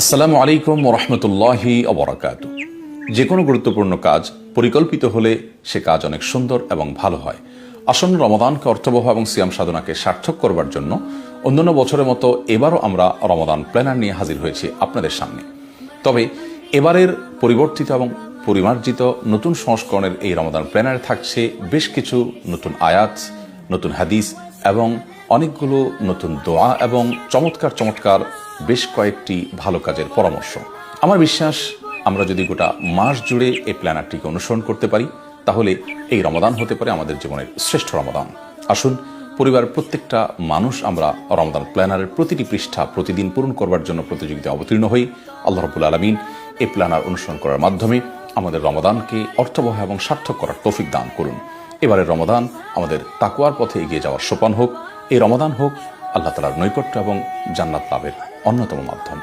আসসালামু আলাইকুম রহমতুল্লাহি অবরাকাত যে কোনো গুরুত্বপূর্ণ কাজ পরিকল্পিত হলে সে কাজ অনেক সুন্দর এবং ভালো হয়। আসন্ন রমাদানকে অর্থবহ এবং সিয়াম সাধনাকে সার্থক করবার জন্য অন্যান্য বছরের মতো এবারও আমরা রমদান প্ল্যানার নিয়ে হাজির হয়েছি আপনাদের সামনে। তবে এবারের পরিবর্তিত এবং পরিমার্জিত নতুন সংস্করণের এই রমদান প্ল্যানারে থাকছে বেশ কিছু নতুন আয়াত, নতুন হাদিস এবং অনেকগুলো নতুন দোয়া এবং চমৎকার চমৎকার বেশ কয়েকটি ভালো কাজের পরামর্শ। আমার বিশ্বাস, আমরা যদি গোটা মাস জুড়ে এই প্ল্যানারটিকে অনুসরণ করতে পারি, তাহলে এই রমাদান হতে পারে আমাদের জীবনের শ্রেষ্ঠ রমাদান। আসুন, পরিবারের প্রত্যেকটা মানুষ আমরা রমাদান প্ল্যানারের প্রতিটি পৃষ্ঠা প্রতিদিন পূরণ করবার জন্য প্রতিযোগিতায় অবতীর্ণ হই। আল্লাহ রবুল আলমিন এই প্ল্যানার অনুসরণ করার মাধ্যমে আমাদের রমাদানকে অর্থবহ এবং সার্থক করার তৌফিক দান করুন। এবারের রমাদান আমাদের তাকুয়ার পথে এগিয়ে যাওয়ার সোপান হোক। এই রমাদান হোক আল্লাহ তালার নৈকট্য এবং জান্নাত লাভের অন্যতম মাধ্যম।